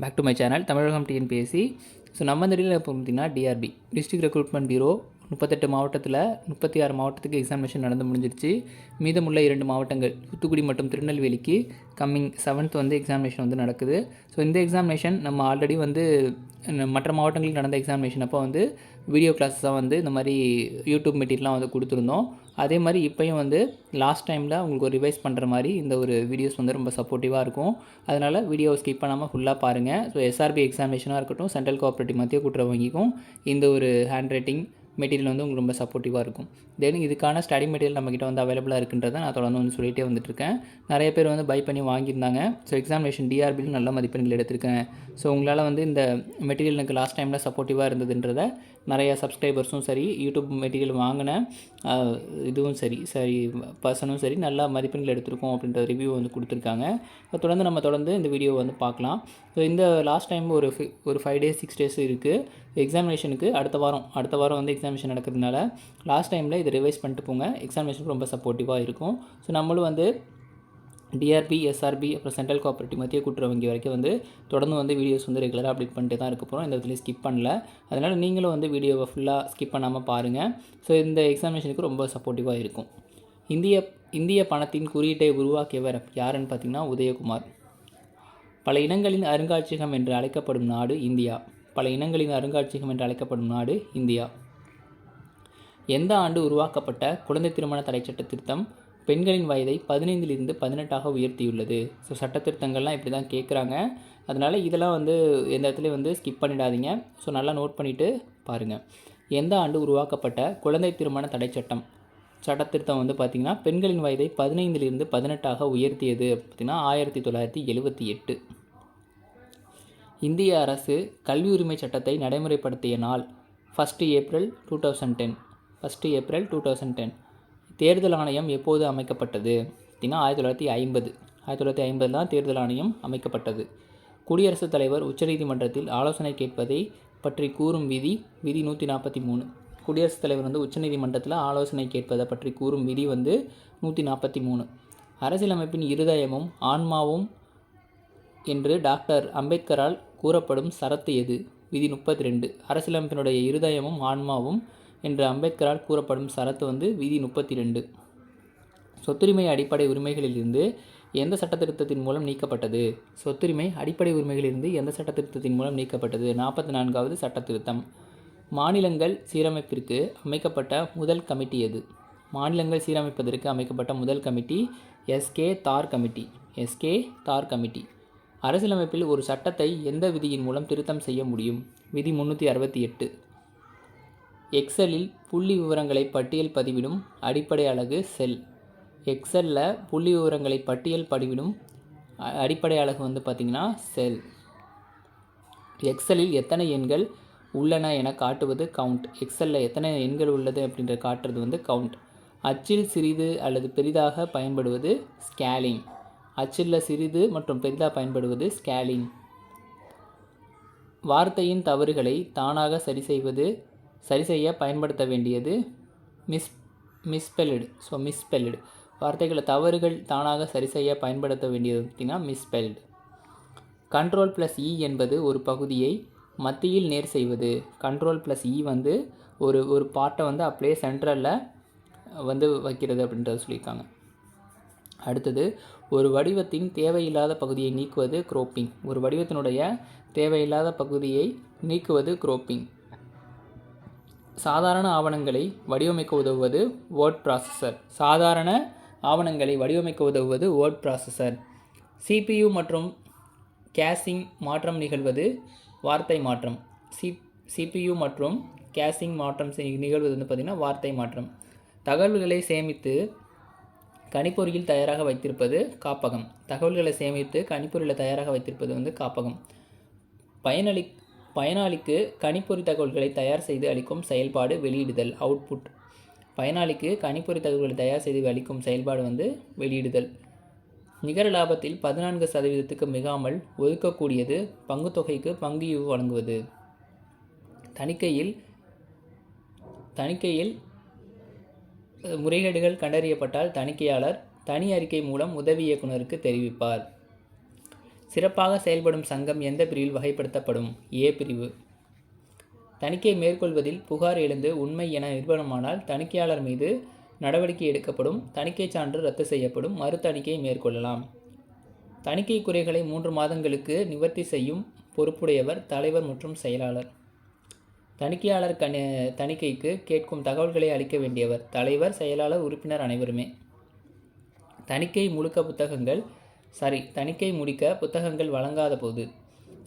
Back to my channel Tamilagam TNPSC so நம்ம இந்த இடையில இப்போ பார்த்தீங்கன்னா டிஆர்பி டிஸ்ட்ரிக்ட் ரெக்ரூட்மெண்ட் பியூரோ முப்பத்தெட்டு மாவட்டத்தில் முப்பத்தி ஆறு மாவட்டத்துக்கு எக்ஸாமினேஷன் நடந்து முடிஞ்சிருச்சு. மீதமுள்ள இரண்டு மாவட்டங்கள் தூத்துக்குடி மற்றும் திருநெல்வேலிக்கு கம்மிங் செவன்த் வந்து எக்ஸாமினேஷன் வந்து நடக்குது. ஸோ இந்த எக்ஸாமினேஷன் நம்ம ஆல்ரெடி வந்து மற்ற மாவட்டங்களில் நடந்த எக்ஸாமினேஷன் அப்போ வந்து வீடியோ கிளாஸஸாக வந்து இந்த மாதிரி யூடியூப் மெட்டீரியல்லாம் வந்து கொடுத்துருந்தோம். அதே மாதிரி இப்போயும் வந்து லாஸ்ட் டைமில் உங்களுக்கு ஒரு ரிவைஸ் பண்ணுற மாதிரி இந்த ஒரு வீடியோஸ் வந்து ரொம்ப சப்போர்ட்டிவாக இருக்கும். அதனால் வீடியோ ஸ்கிப் பண்ணாமல் ஃபுல்லாக பாருங்கள் ஸோ எஸ்ஆர்பி எக்ஸாமினேஷனாக இருக்கட்டும் சென்ட்ரல் கோஆப்ரேட்டிவ் மத்திய கூட்டுற வங்கிக்கும் இந்த ஒரு ஹேண்ட் ரைட்டிங் மெட்டீரியல் வந்து உங்களுக்கு ரொம்ப சப்போர்ட்டிவாக இருக்கும். தென் இதுக்கான ஸ்டடி மெட்டீரியல் நம்மக்கிட்ட வந்து அவைலபிளாக இருக்குன்றதை நான் தொடர்ந்து வந்து சொல்லிகிட்டே வந்துட்டுருக்கேன். நிறைய பேர் வந்து பை பண்ணி வாங்கியிருந்தாங்க. ஸோ எக்ஸாமினேஷன் டிஆர்பியில் நல்ல மதிப்பெண்கள் எடுத்திருக்கேன். ஸோ உங்களால் வந்து இந்த மெட்டீரியல் எனக்கு லாஸ்ட் டைமில் சப்போர்ட்டிவாக இருந்ததுன்றதை நிறைய சப்ஸ்கிரைபர்ஸும் சரி யூடியூப் மெட்டீரியல் வாங்கின இதுவும் சரி சரி பர்சனும் சரி நல்லா மதிப்பெண்கள் எடுத்திருக்கோம் அப்படின்ற ரிவ்யூ வந்து கொடுத்துருக்காங்க. தொடர்ந்து நம்ம தொடர்ந்து இந்த வீடியோ வந்து பார்க்கலாம். ஸோ இந்த லாஸ்ட் டைம் ஒரு ஒரு ஃபைவ் டேஸ் சிக்ஸ் டேஸ் இருக்குது எக்ஸாமினேஷனுக்கு அடுத்த வாரம் அடுத்த வாரம் வந்து எக்ஸாமினேஷன் நடக்கிறதுனால லாஸ்ட் டைமில் இது ரிவைஸ் பண்ணிட்டு போங்க. எக்ஸாமினேஷன் ரொம்ப சப்போர்ட்டிவாக இருக்கும். ஸோ நம்மளும் வந்து டிஆர்பி எஸ்ஆர்பி அப்புறம் சென்ட்ரல் கோஆப்ரேட்டிவ் மத்திய கூட்டுறவு வங்கி வரைக்கும் வந்து தொடர்ந்து வந்து வீடியோஸ் வந்து ரெகுலராக அப்டேட் பண்ணிட்டு தான் இருக்க போகிறோம் இந்த இடத்துலையும் ஸ்கிப் பண்ணல. அதனால் நீங்களும் வந்து வீடியோவை ஃபுல்லாக ஸ்கிப் பண்ணாமல் பாருங்கள் ஸோ இந்த எக்ஸாமினேஷனுக்கு ரொம்ப சப்போர்ட்டிவாக இருக்கும். இந்திய இந்திய பணத்தின் குறியீட்டை உருவாக்கியவர் யாருன்னு பார்த்தீங்கன்னா உதயகுமார். பல இனங்களின் அருங்காட்சியகம் என்று அழைக்கப்படும் நாடு இந்தியா. பல இனங்களின் அருங்காட்சியகம் என்று அழைக்கப்படும் நாடு இந்தியா. எந்த ஆண்டு உருவாக்கப்பட்ட குழந்தை திருமண தடை சட்ட திருத்தம் பெண்களின் வயதை பதினைந்திலிருந்து பதினெட்டாக உயர்த்தியுள்ளது? ஸோ சட்ட திருத்தங்கள்லாம் இப்படி தான் கேட்குறாங்க அதனால் இதெல்லாம் வந்து எந்த இடத்துலையும் வந்து ஸ்கிப் பண்ணிடாதீங்க. ஸோ நல்லா நோட் பண்ணிவிட்டு பாருங்கள் எந்த ஆண்டு உருவாக்கப்பட்ட குழந்தை திருமண தடை சட்டம்? சட்ட திருத்தம் வந்து பார்த்திங்கன்னா பெண்களின் வயதை பதினைந்திலிருந்து பதினெட்டாக உயர்த்தியது பார்த்திங்கன்னா ஆயிரத்தி தொள்ளாயிரத்தி எழுபத்தி எட்டு. இந்திய அரசு கல்வி உரிமை சட்டத்தை நடைமுறைப்படுத்திய நாள் first April two thousand ten first April two thousand ten தேர்தல் ஆணையம் எப்போது அமைக்கப்பட்டது? அப்படின்னா ஆயிரத்தி தொள்ளாயிரத்தி ஐம்பது. ஆயிரத்தி தொள்ளாயிரத்தி ஐம்பதில் தான் தேர்தல் ஆணையம் அமைக்கப்பட்டது. குடியரசுத் தலைவர் உச்சநீதிமன்றத்தில் ஆலோசனை கேட்பதை பற்றி கூறும் விதி விதி நூற்றி நாற்பத்தி மூணு. குடியரசுத் தலைவர் வந்து உச்சநீதிமன்றத்தில் ஆலோசனை கேட்பதை பற்றி கூறும் விதி வந்து நூற்றி நாற்பத்தி மூணு. அரசியலமைப்பின் இருதயமும் ஆன்மாவும் என்று டாக்டர் அம்பேத்கரால் கூறப்படும் சரத்து எது? விதி முப்பத்தி ரெண்டு. அரசியலமைப்பினுடைய இருதயமும் ஆன்மாவும் என்று அம்பேத்கரால் கூறப்படும் சரத்து வந்து விதி முப்பத்தி ரெண்டு சொத்துரிமை அடிப்படை உரிமைகளிலிருந்து எந்த சட்டத்திருத்தத்தின் மூலம் நீக்கப்பட்டது? சொத்துரிமை அடிப்படை உரிமைகளிலிருந்து எந்த சட்டத்திருத்தத்தின் மூலம் நீக்கப்பட்டது? நாற்பத்தி நான்காவது சட்டத்திருத்தம். மாநிலங்கள் சீரமைப்பிற்கு அமைக்கப்பட்ட முதல் கமிட்டி எது? மாநிலங்கள் சீரமைப்பதற்கு அமைக்கப்பட்ட முதல் committee S K Dhar committee. S K Dhar committee. அரசியலமைப்பில் ஒரு சட்டத்தை எந்த விதியின் மூலம் திருத்தம் செய்ய முடியும்? விதி முந்நூற்றி அறுபத்தி எட்டு. எக்ஸலில் புள்ளி விவரங்களை பட்டியல் பதிவிடும் அடிப்படை அலகு செல். எக்ஸலில் புள்ளி விவரங்களை பட்டியல் பதிவிடும் அடிப்படை அலகு வந்து பார்த்திங்கன்னா செல். எக்ஸலில் எத்தனை எண்கள் உள்ளன என காட்டுவது கவுண்ட் எக்ஸலில் எத்தனை எண்கள் உள்ளது அப்படின்ற காட்டுறது வந்து கவுண்ட் அச்சில் சிறிது அல்லது பெரிதாக பயன்படுவது ஸ்கேலிங் அச்சில் சிறிது மற்றும் பெரிதாக பயன்படுவது ஸ்கேலிங் வார்த்தையின் தவறுகளை தானாக சரி செய்வது சரி செய்ய பயன்படுத்த வேண்டியது மிஸ் மிஸ்பெல்டு ஸோ மிஸ்பெல்டு வார்த்தைகளை தவறுகள் தானாக சரி செய்ய பயன்படுத்த வேண்டியது பார்த்திங்கன்னா மிஸ்பெல்டு கண்ட்ரோல் ப்ளஸ் இ என்பது ஒரு பகுதியை மத்தியில் நேர் செய்வது. கண்ட்ரோல் ப்ளஸ் இ வந்து ஒரு ஒரு பார்ட்டை வந்து அப்படியே சென்ட்ரலில் வந்து வைக்கிறது அப்படின்றத சொல்லியிருக்காங்க. அடுத்தது ஒரு வடிவத்தின் தேவையில்லாத பகுதியை நீக்குவது குரோப்பிங் ஒரு வடிவத்தினுடைய தேவையில்லாத பகுதியை நீக்குவது குரோப்பிங் சாதாரண ஆவணங்களை வடிவமைக்க உதவுவது வேர்ட் ப்ராசஸர் சாதாரண ஆவணங்களை வடிவமைக்க உதவுவது வேர்ட் ப்ராசஸர் சிபியு மற்றும் கேசிங் மாற்றம் நிகழ்வது வார்த்தை மாற்றம். சி சிபியு மற்றும் கேசிங் மாற்றம் செய்- நிகழ்வது வந்து பார்த்திங்கன்னா வார்த்தை மாற்றம். தகவல்களை சேமித்து கணிப்பொறியில் தயாராக வைத்திருப்பது காப்பகம். தகவல்களை சேமித்து கணிப்பொறியில் தயாராக வைத்திருப்பது வந்து காப்பகம். பயனளி பயனாளிக்கு கணிப்பொறி தகவல்களை தயார் செய்து அளிக்கும் செயல்பாடு வெளியிடுதல் அவுட்புட் பயனாளிக்கு கணிப்பொறி தகவல்களை தயார் செய்து அளிக்கும் செயல்பாடு வந்து வெளியிடுதல். நிகர லாபத்தில் பதினான்கு சதவீதத்துக்கு மிகாமல் ஒதுக்கக்கூடியது பங்குத்தொகைக்கு பங்கு ஈவு வழங்குவது. தணிக்கையில் தணிக்கையில் முறைகேடுகள் கண்டறியப்பட்டால் தணிக்கையாளர் தனி அறிக்கை மூலம் உதவி இயக்குனருக்கு தெரிவிப்பார். சிறப்பாக செயல்படும் சங்கம் எந்த பிரிவில் வகைப்படுத்தப்படும்? ஏ பிரிவு. தணிக்கை மேற்கொள்வதில் புகார் எழுந்து உண்மை என நிறுவனமானால் தணிக்கையாளர் மீது நடவடிக்கை எடுக்கப்படும். தணிக்கை சான்று ரத்து செய்யப்படும். மறு தணிக்கை மேற்கொள்ளலாம். தணிக்கை குறைகளை மூன்று மாதங்களுக்கு நிவர்த்தி செய்யும் பொறுப்புடையவர் தலைவர் மற்றும் செயலாளர். தணிக்கையாளர் கணி தணிக்கைக்கு கேட்கும் தகவல்களை அளிக்க வேண்டியவர் தலைவர் செயலாளர் உறுப்பினர் அனைவருமே. தணிக்கை முழுக்க புத்தகங்கள் சாரி தணிக்கை முடிக்க புத்தகங்கள் வழங்காத போது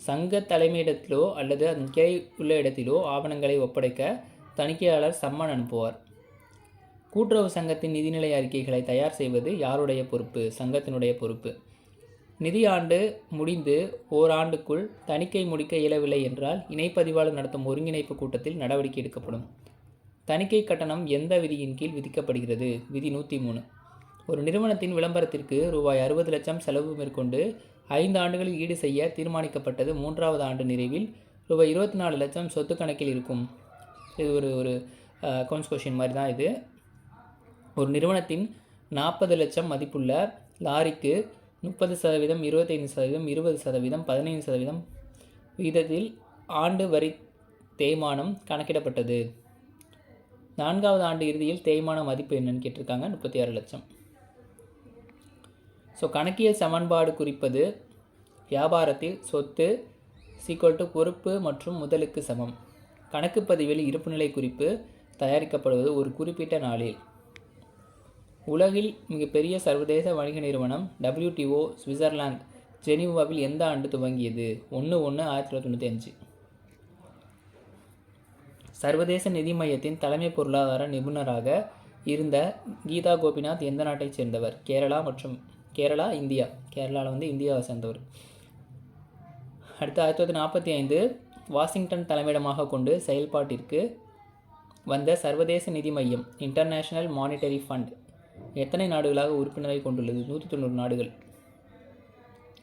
சங்க தலைமையிடத்திலோ அல்லது அதன் கிளை உள்ள இடத்திலோ ஆவணங்களை ஒப்படைக்க தணிக்கையாளர் சம்மன் அனுப்புவார். கூட்டுறவு சங்கத்தின் நிதிநிலை அறிக்கைகளை தயார் செய்வது யாருடைய பொறுப்பு? சங்கத்தினுடைய பொறுப்பு. நிதியாண்டு முடிந்து ஓராண்டுக்குள் தணிக்கை முடிக்க இயலவில்லை என்றால் இணைப்பதிவாளர் நடத்தும் ஒருங்கிணைப்பு கூட்டத்தில் நடவடிக்கை எடுக்கப்படும். தணிக்கை கட்டணம் எந்த விதியின் கீழ் விதிக்கப்படுகிறது? விதி நூற்றி மூணு. ஒரு நிறுவனத்தின் விளம்பரத்திற்கு ரூபாய் அறுபது லட்சம் செலவு மேற்கொண்டு ஐந்து ஆண்டுகளில் ஈடு செய்ய தீர்மானிக்கப்பட்டது மூன்றாவது ஆண்டு நிறைவில் ரூபாய் இருபத்தி நாலு லட்சம் சொத்து கணக்கில் இருக்கும். இது ஒரு ஒரு அக்கௌண்ட்ஸ் கொஷின் மாதிரி தான் இது. ஒரு நிறுவனத்தின் நாற்பது லட்சம் மதிப்புள்ள லாரிக்கு முப்பது சதவீதம் இருபத்தைந்து சதவீதம் இருபது சதவீதம் பதினைந்து சதவீதம் விகிதத்தில் ஆண்டு வரி தேய்மானம் கணக்கிடப்பட்டது. நான்காவது ஆண்டு இறுதியில் தேய்மான மதிப்பு என்னன்னு கேட்டிருக்காங்க முப்பத்தி ஆறு லட்சம். ஸோ கணக்கியல் சமன்பாடு குறிப்பது வியாபாரத்தில் சொத்து சீக்வல் டு பொறுப்பு மற்றும் முதலுக்கு சமம். கணக்கு பதிவில் இருப்புநிலை குறிப்பு தயாரிக்கப்படுவது ஒரு குறிப்பிட்ட நாளில். உலகில் மிகப்பெரிய சர்வதேச வணிக நிறுவனம் டபிள்யூடிஓ சுவிட்சர்லாந்து ஜெனீவாவில் எந்த ஆண்டு துவங்கியது? ஒன்று ஒன்று ஆயிரத்தி தொள்ளாயிரத்தி தொண்ணூற்றி அஞ்சு. சர்வதேச நிதி மையத்தின் தலைமை பொருளாதார நிபுணராக இருந்த கீதா கோபிநாத் எந்த நாட்டைச் சேர்ந்தவர்? கேரளா மற்றும் கேரளா இந்தியா. கேரளாவில் வந்து இந்தியாவை சேர்ந்தவர். அடுத்து ஆயிரத்தி தொள்ளாயிரத்தி நாற்பத்தி ஐந்து வாஷிங்டன் தலைமையிடமாக கொண்டு செயல்பாட்டிற்கு வந்த சர்வதேச நிதி மையம் இன்டர்நேஷ்னல் மானிட்டரி ஃபண்ட் எத்தனை நாடுகளாக உறுப்பினரை கொண்டுள்ளது? நூற்றி தொண்ணூறு நாடுகள்.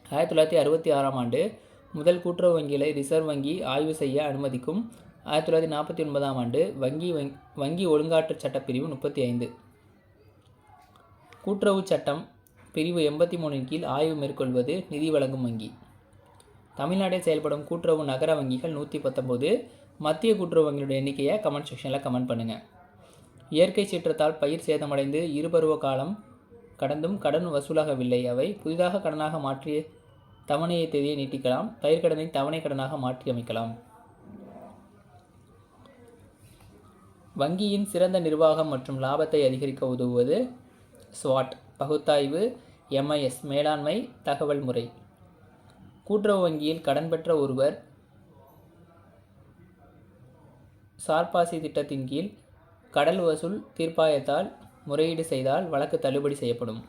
ஆயிரத்தி தொள்ளாயிரத்தி அறுபத்தி ஆறாம் ஆண்டு முதல் கூட்டுறவு வங்கிகளை ரிசர்வ் வங்கி ஆய்வு செய்ய அனுமதிக்கும் ஆயிரத்தி தொள்ளாயிரத்தி நாற்பத்தி ஒன்பதாம் ஆண்டு வங்கி வங் வங்கி ஒழுங்காற்று சட்டப்பிரிவு முப்பத்தி ஐந்து. கூட்டுறவு சட்டம் பிரிவு எண்பத்தி மூணின் கீழ் ஆய்வு மேற்கொள்வது நிதி வழங்கும் வங்கி. தமிழ்நாட்டில் செயல்படும் கூட்டுறவு நகர வங்கிகள் நூற்றி பத்தொம்போது மத்திய கூட்டுறவு வங்கியோட எண்ணிக்கையை கமெண்ட் செக்ஷனில் கமெண்ட் பண்ணுங்கள் இயற்கை சீற்றத்தால் பயிர் சேதமடைந்து இருபருவ காலம் கடந்தும் கடன் வசூலாகவில்லை. அவை புதிதாக கடனாக மாற்றிய தவணையை தேதியை நீட்டிக்கலாம். பயிர்க்கடனை தவணை கடனாக மாற்றி அமைக்கலாம் வங்கியின் சிறந்த நிர்வாகம் மற்றும் லாபத்தை அதிகரிக்க உதவுவது ஸ்வாட். பகுத்தாய்வு எம்ஐஎஸ் மேலாண்மை தகவல் முறை கூட்டுறவு வங்கியில் கடன் பெற்ற ஒருவர் சார்பாசி திட்டத்தின் கீழ் கடல் வசூல் தீர்ப்பாயத்தால் முறையீடு செய்தால் வழக்கு தள்ளுபடி செய்யப்படும்.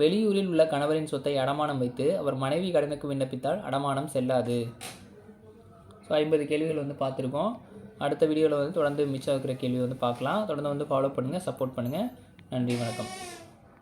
வெளியூரில் உள்ள கணவரின் சொத்தை அடமானம் வைத்து அவர் மனைவி கடனுக்கு விண்ணப்பித்தால் அடமானம் செல்லாது. ஸோ ஐம்பது கேள்விகள் வந்து பார்த்துருக்கோம். அடுத்த வீடியோவில் வந்து தொடர்ந்து மிச்சம் இருக்கிற கேள்வி வந்து பார்க்கலாம். தொடர்ந்து வந்து ஃபாலோ பண்ணுங்கள் சப்போர்ட் பண்ணுங்கள் நன்றி வணக்கம்.